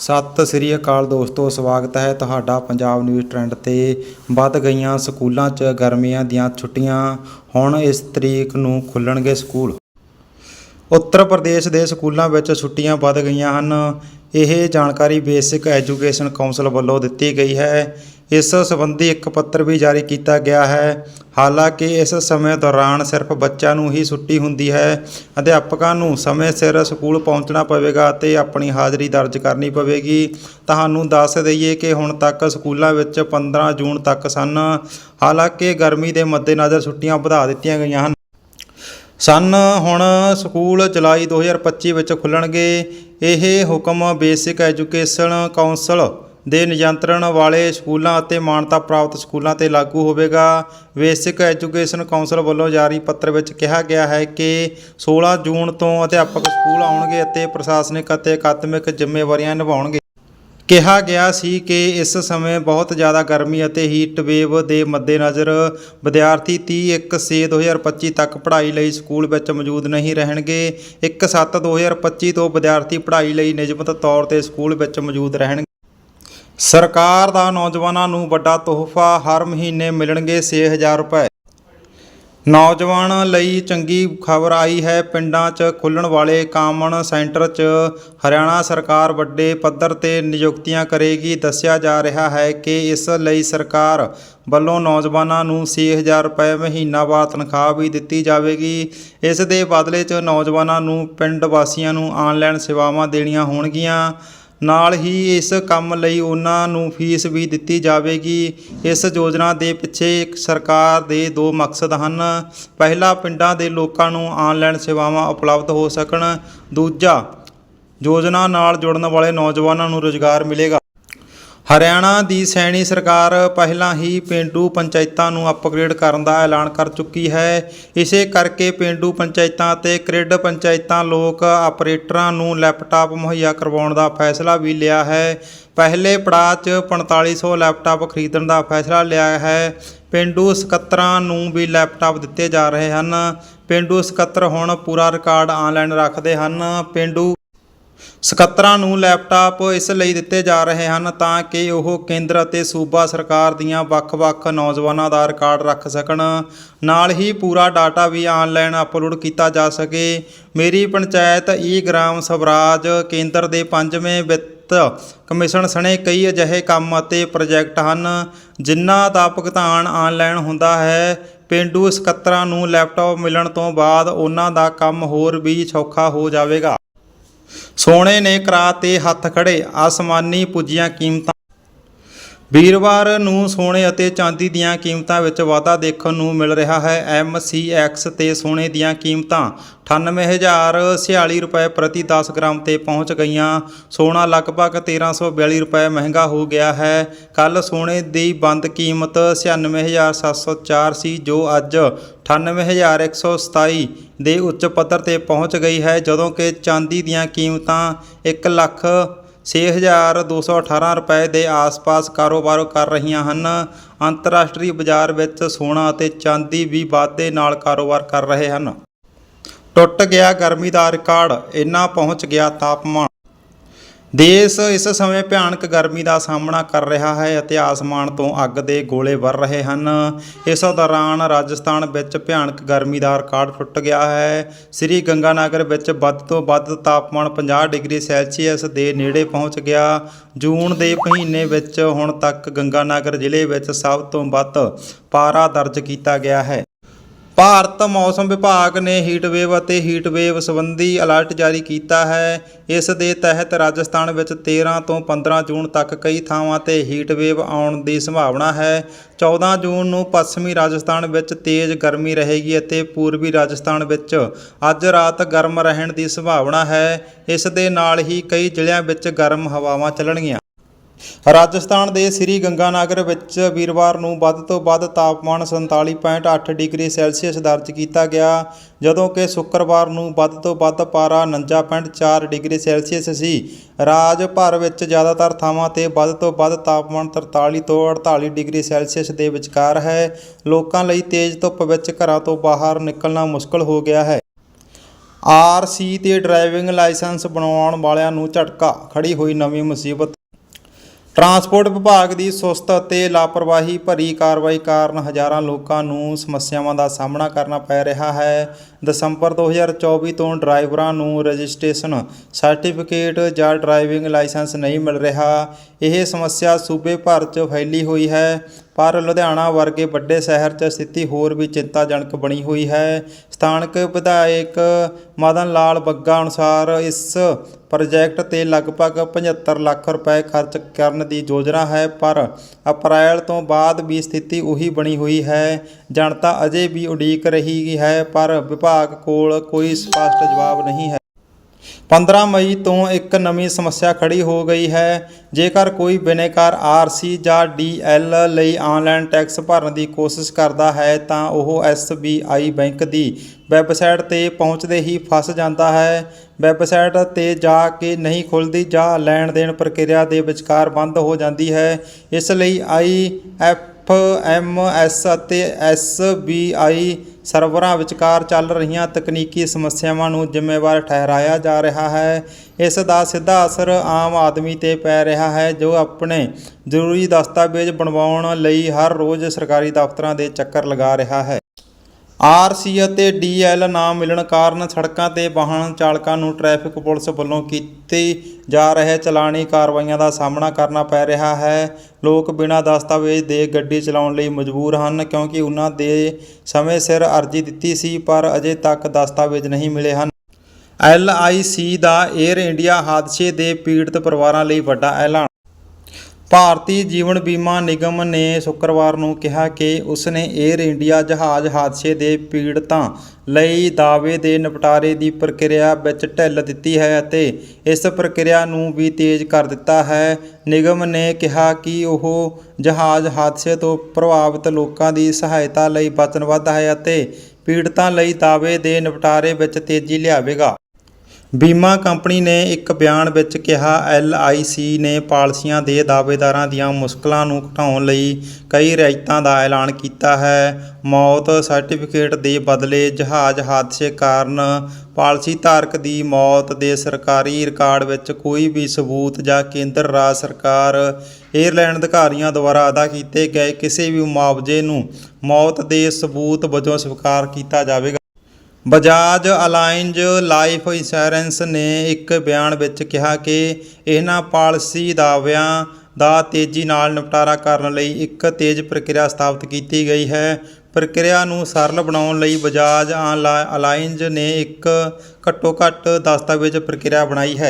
ਸਤਿ ਸ੍ਰੀ ਅਕਾਲ ਦੋਸਤੋ, ਸਵਾਗਤ ਹੈ ਤੁਹਾਡਾ ਪੰਜਾਬ ਨਿਊਜ਼ ਟ੍ਰੈਂਡ ਤੇ। ਵੱਧ ਗਈਆਂ ਸਕੂਲਾਂ 'ਚ ਗਰਮੀਆਂ ਦੀਆਂ ਛੁੱਟੀਆਂ ਹੁਣ ਇਸ ਤਰੀਕ ਨੂੰ ਖੁੱਲਣਗੇ ਸਕੂਲ। ਉੱਤਰ ਪ੍ਰਦੇਸ਼ ਦੇ ਸਕੂਲਾਂ ਵਿੱਚ ਛੁੱਟੀਆਂ ਵੱਧ ਗਈਆਂ ਹਨ। ਇਹ ਜਾਣਕਾਰੀ ਬੇਸਿਕ ਐਜੂਕੇਸ਼ਨ ਕਾਉਂਸਲ ਵੱਲੋਂ ਦਿੱਤੀ ਗਈ ਹੈ। ਇਸ ਸੰਬੰਧੀ ਇੱਕ ਪੱਤਰ ਵੀ ਜਾਰੀ ਕੀਤਾ ਗਿਆ ਹੈ। ਹਾਲਾਂਕਿ ਇਸ ਸਮੇਂ ਦੌਰਾਨ ਸਿਰਫ ਬੱਚਿਆਂ ਨੂੰ ਹੀ ਛੁੱਟੀ ਹੁੰਦੀ ਹੈ। ਅਧਿਆਪਕਾਂ ਨੂੰ ਸਮੇਂ ਸਿਰ ਸਕੂਲ ਪਹੁੰਚਣਾ ਪਵੇਗਾ ਅਤੇ ਆਪਣੀ ਹਾਜ਼ਰੀ ਦਰਜ ਕਰਨੀ ਪਵੇਗੀ। ਤੁਹਾਨੂੰ ਦੱਸ ਦਈਏ ਕਿ ਹੁਣ ਤੱਕ ਸਕੂਲਾਂ ਵਿੱਚ 15 ਜੂਨ ਤੱਕ ਸਨ। ਹਾਲਾਂਕਿ ਗਰਮੀ ਦੇ ਮੱਦੇਨਜ਼ਰ ਛੁੱਟੀਆਂ ਵਧਾ ਦਿੱਤੀਆਂ ਗਈਆਂ ਹਨ। ਸਨ ਹੁਣ ਸਕੂਲ ਜੁਲਾਈ 2025 ਵਿੱਚ ਖੁੱਲਣਗੇ। ਇਹ ਹੁਕਮ ਬੇਸਿਕ ਐਜੂਕੇਸ਼ਨ ਕਾਉਂਸਲ ਦੇ ਨਿਯੰਤਰਣ ਵਾਲੇ ਸਕੂਲਾਂ ਅਤੇ ਮਾਨਤਾ ਪ੍ਰਾਪਤ ਸਕੂਲਾਂ ਤੇ ਲਾਗੂ ਹੋਵੇਗਾ। ਬੇਸਿਕ ਐਜੂਕੇਸ਼ਨ ਕਾਉਂਸਲ ਵੱਲੋਂ ਜਾਰੀ ਪੱਤਰ ਵਿੱਚ ਕਿਹਾ ਗਿਆ ਹੈ ਕਿ 16 ਜੂਨ ਤੋਂ ਅਧਿਆਪਕ ਸਕੂਲ ਆਉਣਗੇ ਅਤੇ ਪ੍ਰਸ਼ਾਸਨਿਕ ਅਤੇ ਅਕਾਦਮਿਕ ਜ਼ਿੰਮੇਵਾਰੀਆਂ ਨਿਭਾਉਣਗੇ। ਕਿਹਾ ਗਿਆ ਸੀ ਕਿ ਇਸ ਸਮੇਂ ਬਹੁਤ ਜ਼ਿਆਦਾ ਗਰਮੀ ਅਤੇ ਹੀਟ ਵੇਵ ਦੇ ਮੱਦੇਨਜ਼ਰ ਵਿਦਿਆਰਥੀ 31/6/2025 ਤੱਕ ਪੜ੍ਹਾਈ ਲਈ ਸਕੂਲ ਵਿੱਚ ਮੌਜੂਦ ਨਹੀਂ ਰਹਿਣਗੇ। 1/7/2025 ਤੋਂ ਵਿਦਿਆਰਥੀ ਪੜ੍ਹਾਈ ਲਈ ਨਿਯਮਿਤ ਤੌਰ ਤੇ ਸਕੂਲ ਵਿੱਚ ਮੌਜੂਦ ਰਹਿਣਗੇ। ਸਰਕਾਰ ਦਾ ਨੌਜਵਾਨਾਂ ਨੂੰ ਵੱਡਾ ਤੋਹਫਾ ਹਰ ਮਹੀਨੇ ਮਿਲਣਗੇ 6000 ਰੁਪਏ। ਨੌਜਵਾਨ ਲਈ ਚੰਗੀ ਖਬਰ ਆਈ ਹੈ, ਪਿੰਡਾਂ 'ਚ ਖੁੱਲਣ ਵਾਲੇ ਕਾਮਨ ਸੈਂਟਰ 'ਚ ਹਰਿਆਣਾ ਸਰਕਾਰ ਵੱਡੇ ਪੱਧਰ ਤੇ ਨਿਯੁਕਤੀਆਂ ਕਰੇਗੀ। ਦੱਸਿਆ ਜਾ ਰਿਹਾ ਹੈ ਕਿ ਇਸ ਲਈ ਸਰਕਾਰ ਵੱਲੋਂ ਨੌਜਵਾਨਾਂ ਨੂੰ 6000 ਰੁਪਏ ਮਹੀਨਾਵਾਰ ਤਨਖਾਹ ਵੀ ਦਿੱਤੀ ਜਾਵੇਗੀ। ਇਸ ਦੇ ਬਦਲੇ 'ਚ ਨੌਜਵਾਨਾਂ ਨੂੰ ਪਿੰਡ ਵਾਸੀਆਂ ਨੂੰ ਆਨਲਾਈਨ ਸੇਵਾਵਾਂ ਦੇਣੀਆਂ ਹੋਣਗੀਆਂ। ਨਾਲ ਹੀ ਇਸ ਕੰਮ ਲਈ ਉਹਨਾਂ ਨੂੰ ਫੀਸ ਵੀ ਦਿੱਤੀ ਜਾਵੇਗੀ। ਇਸ ਯੋਜਨਾ ਦੇ ਪਿੱਛੇ ਸਰਕਾਰ ਦੇ ਦੋ ਮਕਸਦ ਹਨ। ਪਹਿਲਾ, ਪਿੰਡਾਂ ਦੇ ਲੋਕਾਂ ਨੂੰ ਆਨਲਾਈਨ ਸੇਵਾਵਾਂ ਉਪਲਬਧ ਹੋ ਸਕਣ। ਦੂਜਾ, ਯੋਜਨਾ ਨਾਲ ਜੁੜਨ ਵਾਲੇ ਨੌਜਵਾਨਾਂ ਨੂੰ ਰੁਜ਼ਗਾਰ ਮਿਲੇਗਾ। ਹਰਿਆਣਾ ਦੀ ਸੈਣੀ ਸਰਕਾਰ ਪਹਿਲਾਂ ਹੀ ਪਿੰਡੂ ਪੰਚਾਇਤਾਂ ਨੂੰ ਅਪਗ੍ਰੇਡ ਕਰਨ ਦਾ ਐਲਾਨ ਕਰ ਚੁੱਕੀ ਹੈ। ਇਸੇ ਕਰਕੇ ਪਿੰਡੂ ਪੰਚਾਇਤਾਂ ਅਤੇ ਕ੍ਰਿਡ ਪੰਚਾਇਤਾਂ ਲੋਕ ਆਪਰੇਟਰਾਂ ਨੂੰ ਲੈਪਟਾਪ ਮੁਹੱਈਆ ਕਰਵਾਉਣ ਦਾ ਫੈਸਲਾ ਵੀ ਲਿਆ ਹੈ। ਪਹਿਲੇ ਪੜਾਅ 'ਚ 4500 ਲੈਪਟਾਪ ਖਰੀਦਣ ਦਾ ਫੈਸਲਾ ਲਿਆ ਹੈ। ਪਿੰਡੂ ਸਕੱਤਰਾਂ ਨੂੰ ਵੀ ਲੈਪਟਾਪ ਦਿੱਤੇ ਜਾ ਰਹੇ ਹਨ। ਪਿੰਡੂ ਸਕੱਤਰ ਹੁਣ ਪੂਰਾ ਰਿਕਾਰਡ ਆਨਲਾਈਨ ਰੱਖਦੇ ਹਨ। ਪਿੰਡੂ ਸਕੱਤਰਾਂ ਨੂੰ ਲੈਪਟਾਪ ਇਸ ਲਈ ਦਿੱਤੇ ਜਾ ਰਹੇ ਹਨ ਤਾਂ ਕਿ ਉਹ ਕੇਂਦਰ ਅਤੇ ਸੂਬਾ ਸਰਕਾਰ ਦੀਆਂ ਵੱਖ-ਵੱਖ ਨੌਜਵਾਨਾਂ ਦਾ ਰਿਕਾਰਡ ਰੱਖ ਸਕਣ। ਨਾਲ ਹੀ ਪੂਰਾ ਡਾਟਾ ਵੀ ਆਨਲਾਈਨ ਅਪਲੋਡ ਕੀਤਾ ਜਾ ਸਕੇ। ਮੇਰੀ ਪੰਚਾਇਤ ਈ ਗ੍ਰਾਮ ਸਵਰਾਜ ਕੇਂਦਰ ਦੇ ਪੰਜਵੇਂ ਵਿੱਤ ਕਮਿਸ਼ਨ ਸਣੇ ਕਈ ਅਜਿਹੇ ਕੰਮ ਅਤੇ ਪ੍ਰੋਜੈਕਟ ਹਨ, ਜਿਨ੍ਹਾਂ ਦਾ ਭੁਗਤਾਨ ਆਨਲਾਈਨ ਹੁੰਦਾ ਹੈ। ਪਿੰਡੂ ਸਕੱਤਰਾਂ ਨੂੰ ਲੈਪਟਾਪ ਮਿਲਣ ਤੋਂ ਬਾਅਦ ਉਹਨਾਂ ਦਾ ਕੰਮ ਹੋਰ ਵੀ ਸੌਖਾ ਹੋ ਜਾਵੇਗਾ। ਸੋਨੇ ਨੇ ਕਰਾ ਤੇ ਹੱਥ ਖੜੇ ਆਸਮਾਨੀ ਪੁੱਜੀਆਂ ਕੀਮਤਾਂ ਵੀਰਵਾਰ ਨੂੰ ਸੋਨੇ ਅਤੇ ਚਾਂਦੀ ਦੀਆਂ ਕੀਮਤਾਂ ਵਿੱਚ ਵਾਧਾ ਦੇਖਣ ਨੂੰ ਮਿਲ ਰਿਹਾ ਹੈ। MCX ਤੇ ਸੋਨੇ ਦੀਆਂ ਕੀਮਤਾਂ 98046 ਰੁਪਏ ਪ੍ਰਤੀ 10 ਗ੍ਰਾਮ ਤੇ ਪਹੁੰਚ ਗਈਆਂ। ਸੋਨਾ ਲਗਭਗ 1342 ਰੁਪਏ ਮਹਿੰਗਾ ਹੋ ਗਿਆ ਹੈ। ਕੱਲ ਸੋਨੇ ਦੀ ਬੰਦ ਕੀਮਤ 96704 ਸੀ ਜੋ ਅੱਜ 98127 ਦੇ ਉੱਚ ਪੱਧਰ ਤੇ ਪਹੁੰਚ ਗਈ ਹੈ, ਜਦੋਂ ਕਿ ਚਾਂਦੀ ਦੀਆਂ ਕੀਮਤਾਂ 1 ਲੱਖ 6218 ਰੁਪਏ ਦੇ ਆਸ-ਪਾਸ ਕਾਰੋਬਾਰ ਕਰ ਰਹੀਆਂ ਹਨ। ਅੰਤਰਰਾਸ਼ਟਰੀ ਬਾਜ਼ਾਰ ਵਿੱਚ ਸੋਨਾ ਅਤੇ ਚਾਂਦੀ ਵੀ ਵਾਧੇ ਨਾਲ ਕਾਰੋਬਾਰ ਕਰ ਰਹੇ ਹਨ। ਟੁੱਟ ਗਿਆ ਗਰਮੀ ਦਾ ਰਿਕਾਰਡ, ਇੰਨਾ ਪਹੁੰਚ ਗਿਆ ਤਾਪਮਾਨ। ਦੇਸ਼ ਇਸ ਸਮੇਂ ਭਿਆਨਕ ਗਰਮੀ ਦਾ ਸਾਹਮਣਾ ਕਰ ਰਿਹਾ ਹੈ ਅਤੇ ਆਸਮਾਨ ਤੋਂ ਅੱਗ ਦੇ ਗੋਲੇ ਵਰ ਰਹੇ ਹਨ। ਇਸ ਦੌਰਾਨ ਰਾਜਸਥਾਨ ਵਿੱਚ ਭਿਆਨਕ ਗਰਮੀ ਦਾ ਰਿਕਾਰਡ ਟੁੱਟ ਗਿਆ ਹੈ। ਸ੍ਰੀ ਗੰਗਾਨਗਰ ਵਿੱਚ ਵੱਧ ਤੋਂ ਵੱਧ ਤਾਪਮਾਨ 50 ਡਿਗਰੀ ਸੈਲਸੀਅਸ ਦੇ ਨੇੜੇ ਪਹੁੰਚ ਗਿਆ। ਜੂਨ ਦੇ ਮਹੀਨੇ ਵਿੱਚ ਹੁਣ ਤੱਕ ਗੰਗਾਨਗਰ ਜ਼ਿਲ੍ਹੇ ਵਿੱਚ ਸਭ ਤੋਂ ਵੱਧ ਪਾਰਾ ਦਰਜ ਕੀਤਾ ਗਿਆ ਹੈ। ਭਾਰਤ ਮੌਸਮ ਵਿਭਾਗ ਨੇ ਹੀਟ ਵੇਵ ਅਤੇ ਹੀਟ ਵੇਵ ਸੰਬੰਧੀ ਅਲਰਟ ਜਾਰੀ ਕੀਤਾ ਹੈ। ਇਸ ਦੇ ਤਹਿਤ ਰਾਜਸਥਾਨ ਵਿੱਚ 13 ਤੋਂ 15 ਜੂਨ ਤੱਕ ਕਈ ਥਾਵਾਂ ਤੇ ਹੀਟ ਵੇਵ ਆਉਣ ਦੀ ਸੰਭਾਵਨਾ ਹੈ। 14 ਜੂਨ ਨੂੰ ਪੱਛਮੀ ਰਾਜਸਥਾਨ ਵਿੱਚ ਤੇਜ਼ ਗਰਮੀ ਰਹੇਗੀ ਅਤੇ ਪੂਰਬੀ ਰਾਜਸਥਾਨ ਵਿੱਚ ਅੱਜ ਰਾਤ ਗਰਮ ਰਹਿਣ ਦੀ ਸੰਭਾਵਨਾ ਹੈ। ਇਸ ਦੇ ਨਾਲ ਹੀ ਕਈ ਜ਼ਿਲ੍ਹਿਆਂ ਵਿੱਚ ਗਰਮ ਹਵਾਵਾਂ ਚੱਲਣਗੀਆਂ। ਰਾਜਸਥਾਨ ਦੇ ਸ੍ਰੀ ਗੰਗਾਨਗਰ ਵਿੱਚ ਵੀਰਵਾਰ ਨੂੰ ਵੱਧ ਤੋਂ ਵੱਧ ਤਾਪਮਾਨ 47.8 ਡਿਗਰੀ ਸੈਲਸੀਅਸ ਦਰਜ ਕੀਤਾ ਗਿਆ, ਜਦੋਂ ਕਿ ਸ਼ੁੱਕਰਵਾਰ ਨੂੰ ਵੱਧ ਤੋਂ ਵੱਧ ਪਾਰਾ 49.4 ਡਿਗਰੀ ਸੈਲਸੀਅਸ ਸੀ। ਰਾਜ ਭਰ ਵਿੱਚ ਜ਼ਿਆਦਾਤਰ ਥਾਵਾਂ ਤੇ ਵੱਧ ਤੋਂ ਵੱਧ ਤਾਪਮਾਨ 43 ਤੋਂ 48 ਡਿਗਰੀ ਸੈਲਸੀਅਸ ਦੇ ਵਿਚਕਾਰ ਹੈ। ਲੋਕਾਂ ਲਈ ਤੇਜ਼ ਧੁੱਪ ਵਿੱਚ ਘਰਾਂ ਤੋਂ ਬਾਹਰ ਨਿਕਲਣਾ ਮੁਸ਼ਕਲ ਹੋ ਗਿਆ ਹੈ। ਆਰਸੀ ਤੇ ਡਰਾਈਵਿੰਗ ਲਾਇਸੈਂਸ ਬਣਾਉਣ ਵਾਲਿਆਂ ਨੂੰ ਝਟਕਾ ਖੜੀ ਹੋਈ ਨਵੀਂ ਮੁਸੀਬਤ ਟਰਾਂਸਪੋਰਟ ਵਿਭਾਗ ਦੀ ਸੁਸਤ ਅਤੇ ਲਾਪਰਵਾਹੀ ਭਰੀ ਕਾਰਵਾਈ ਕਾਰਨ ਹਜ਼ਾਰਾਂ ਲੋਕਾਂ ਨੂੰ ਸਮੱਸਿਆਵਾਂ ਦਾ ਸਾਹਮਣਾ ਕਰਨਾ ਪੈ ਰਿਹਾ ਹੈ। ਦਸੰਬਰ 2024 ਤੋਂ ਡਰਾਈਵਰਾਂ ਨੂੰ ਰਜਿਸਟ੍ਰੇਸ਼ਨ ਸਰਟੀਫਿਕੇਟ ਜਾਂ ਡਰਾਈਵਿੰਗ ਲਾਇਸੈਂਸ ਨਹੀਂ ਮਿਲ ਰਿਹਾ। ਇਹ ਸਮੱਸਿਆ ਸੂਬੇ ਭਰ 'ਚ ਫੈਲੀ ਹੋਈ ਹੈ, ਪਰ ਲੁਧਿਆਣਾ ਵਰਗੇ ਵੱਡੇ ਸ਼ਹਿਰ 'ਚ ਸਥਿਤੀ ਹੋਰ ਵੀ ਚਿੰਤਾਜਨਕ ਬਣੀ ਹੋਈ ਹੈ। ਸਥਾਨਕ ਵਿਧਾਇਕ ਮਦਨ ਲਾਲ ਬੱਗਾ ਅਨੁਸਾਰ ਇਸ ਪ੍ਰੋਜੈਕਟ ਤੇ ਲਗਭਗ 75 ਲੱਖ ਰੁਪਏ ਖਰਚ ਕਰਨ ਦੀ ਯੋਜਨਾ ਹੈ, ਪਰ ਅਪ੍ਰੈਲ ਤੋਂ ਬਾਅਦ ਵੀ ਸਥਿਤੀ ਉਹੀ ਬਣੀ ਹੋਈ ਹੈ। ਜਨਤਾ ਅਜੇ ਵੀ ਉਡੀਕ ਰਹੀ ਹੈ, ਪਰ ਵਿਭਾਗ ਵਿਭਾਗ ਕੋਲ ਕੋਈ ਸਪਸ਼ਟ ਜਵਾਬ ਨਹੀਂ ਹੈ। 15 ਮਈ ਤੋਂ ਇੱਕ ਨਵੀਂ ਸਮੱਸਿਆ ਖੜੀ ਹੋ ਗਈ ਹੈ। ਜੇਕਰ ਕੋਈ ਬਿਨੇਕਾਰ ਆਰਸੀ ਜਾਂ ਡੀਐਲ ਲਈ ਆਨਲਾਈਨ ਟੈਕਸ ਭਰਨ ਦੀ ਕੋਸ਼ਿਸ਼ ਕਰਦਾ ਹੈ, ਤਾਂ ਉਹ ਐਸਬੀਆਈ ਬੈਂਕ ਦੀ ਵੈਬਸਾਈਟ ਤੇ ਪਹੁੰਚਦੇ ਹੀ ਫਸ ਜਾਂਦਾ ਹੈ। ਵੈਬਸਾਈਟ ਤੇ ਜਾ ਕੇ ਨਹੀਂ ਖੁੱਲਦੀ ਜਾਂ ਲੈਣ ਦੇਣ ਪ੍ਰਕਿਰਿਆ ਦੇ ਵਿਚਕਾਰ ਬੰਦ ਹੋ ਜਾਂਦੀ ਹੈ। ਇਸ ਲਈ ਆਈ ਐਫ ਐਮ ਐਸ ਅਤੇ ਐਸ ਬੀ ਆਈ ਸਰਵਰਾਂ ਵਿਚਕਾਰ ਚੱਲ ਰਹੀਆਂ ਤਕਨੀਕੀ ਸਮੱਸਿਆਵਾਂ ਨੂੰ ਜ਼ਿੰਮੇਵਾਰ ਠਹਿਰਾਇਆ ਜਾ ਰਿਹਾ ਹੈ। ਇਸ ਦਾ ਸਿੱਧਾ ਅਸਰ ਆਮ ਆਦਮੀ ਤੇ ਪੈ ਰਿਹਾ ਹੈ, ਜੋ ਆਪਣੇ ਜ਼ਰੂਰੀ ਦਸਤਾਵੇਜ਼ ਬਣਵਾਉਣ ਲਈ ਹਰ ਰੋਜ਼ ਸਰਕਾਰੀ ਦਫ਼ਤਰਾਂ ਦੇ ਚੱਕਰ ਲਗਾ ਰਿਹਾ ਹੈ। ਆਰਸੀ ਅਤੇ ਡੀਐਲ ਨਾ ਮਿਲਣ ਕਾਰਨ ਸੜਕਾਂ ਤੇ ਵਾਹਨ ਚਾਲਕਾਂ ਨੂੰ ਟ੍ਰੈਫਿਕ ਪੁਲਿਸ ਵੱਲੋਂ ਕੀਤੀ ਜਾ ਰਹੇ ਚਲਾਣੀ ਕਾਰਵਾਈਆਂ ਦਾ ਸਾਹਮਣਾ ਕਰਨਾ ਪੈ ਰਿਹਾ ਹੈ। ਲੋਕ ਬਿਨਾਂ ਦਸਤਾਵੇਜ਼ ਦੇ ਗੱਡੀ ਚਲਾਉਣ ਲਈ ਮਜਬੂਰ ਹਨ ਕਿਉਂਕਿ ਉਹਨਾਂ ਦੇ ਸਮੇਂ ਸਿਰ ਅਰਜ਼ੀ ਦਿੱਤੀ ਸੀ, ਪਰ ਅਜੇ ਤੱਕ ਦਸਤਾਵੇਜ਼ ਨਹੀਂ ਮਿਲੇ ਹਨ। ਐਲਆਈਸੀ ਦਾ 에ਅਰ ਇੰਡੀਆ ਹਾਦਸੇ ਦੇ ਪੀੜਤ ਪਰਿਵਾਰਾਂ ਲਈ ਵੱਡਾ ਐਲਾਨ ਭਾਰਤੀ ਜੀਵਨ ਬੀਮਾ ਨਿਗਮ ਨੇ ਸ਼ੁੱਕਰਵਾਰ ਨੂੰ ਕਿਹਾ ਕਿ ਉਸਨੇ 에ਅਰ ਇੰਡੀਆ ਜਹਾਜ਼ ਹਾਦਸੇ ਦੇ ਪੀੜਤਾਂ ਲਈ ਦਾਅਵੇ ਦੇ ਨਿਪਟਾਰੇ ਦੀ ਪ੍ਰਕਿਰਿਆ ਵਿੱਚ ਢਿੱਲ ਦਿੱਤੀ ਹੈ ਅਤੇ ਇਸ ਪ੍ਰਕਿਰਿਆ ਨੂੰ ਵੀ ਤੇਜ਼ ਕਰ ਦਿੱਤਾ ਹੈ। ਨਿਗਮ ਨੇ ਕਿਹਾ ਕਿ ਉਹ ਜਹਾਜ਼ ਹਾਦਸੇ ਤੋਂ ਪ੍ਰਭਾਵਿਤ ਲੋਕਾਂ ਦੀ ਸਹਾਇਤਾ ਲਈ ਵਚਨਬੱਧ ਹੈ ਅਤੇ ਪੀੜਤਾਂ ਲਈ ਦਾਅਵੇ ਦੇ ਨਿਪਟਾਰੇ ਵਿੱਚ ਤੇਜ਼ੀ ਲਿਆਵੇਗਾ। ਬੀਮਾ ਕੰਪਨੀ ਨੇ ਇੱਕ ਬਿਆਨ ਵਿੱਚ ਕਿਹਾ, ਐੱਲ ਆਈ ਸੀ ਨੇ ਪਾਲਿਸੀਆਂ ਦੇ ਦਾਅਵੇਦਾਰਾਂ ਦੀਆਂ ਮੁਸ਼ਕਲਾਂ ਨੂੰ ਘਟਾਉਣ ਲਈ ਕਈ ਰਿਆਇਤਾਂ ਦਾ ਐਲਾਨ ਕੀਤਾ ਹੈ। ਮੌਤ ਸਰਟੀਫਿਕੇਟ ਦੇ ਬਦਲੇ ਜਹਾਜ਼ ਹਾਦਸੇ ਕਾਰਨ ਪਾਲਿਸੀ ਧਾਰਕ ਦੀ ਮੌਤ ਦੇ ਸਰਕਾਰੀ ਰਿਕਾਰਡ ਵਿੱਚ ਕੋਈ ਵੀ ਸਬੂਤ ਜਾਂ ਕੇਂਦਰ ਰਾਜ ਸਰਕਾਰ, ਏਅਰਲਾਈਨ ਅਧਿਕਾਰੀਆਂ ਦੁਆਰਾ ਅਦਾ ਕੀਤੇ ਗਏ ਕਿਸੇ ਵੀ ਮੁਆਵਜ਼ੇ ਨੂੰ ਮੌਤ ਦੇ ਸਬੂਤ ਵਜੋਂ ਸਵੀਕਾਰ ਕੀਤਾ ਜਾਵੇਗਾ। ਬਜਾਜ ਅਲਾਇੰਜ ਲਾਈਫ ਇੰਸ਼ੋਰੈਂਸ ਨੇ ਇੱਕ ਬਿਆਨ ਵਿੱਚ ਕਿਹਾ ਕਿ ਇਹਨਾਂ ਪਾਲਿਸੀ ਦਾਅਵਿਆਂ ਦਾ ਤੇਜ਼ੀ ਨਾਲ ਨਿਪਟਾਰਾ ਕਰਨ ਲਈ ਇੱਕ ਤੇਜ਼ ਪ੍ਰਕਿਰਿਆ ਸਥਾਪਿਤ ਕੀਤੀ ਗਈ ਹੈ। ਪ੍ਰਕਿਰਿਆ ਨੂੰ ਸਰਲ ਬਣਾਉਣ ਲਈ ਬਜਾਜ ਅਲਾਇੰਜ ਨੇ ਇੱਕ ਘੱਟੋ ਘੱਟ ਦਸਤਾਵੇਜ਼ ਪ੍ਰਕਿਰਿਆ ਬਣਾਈ ਹੈ।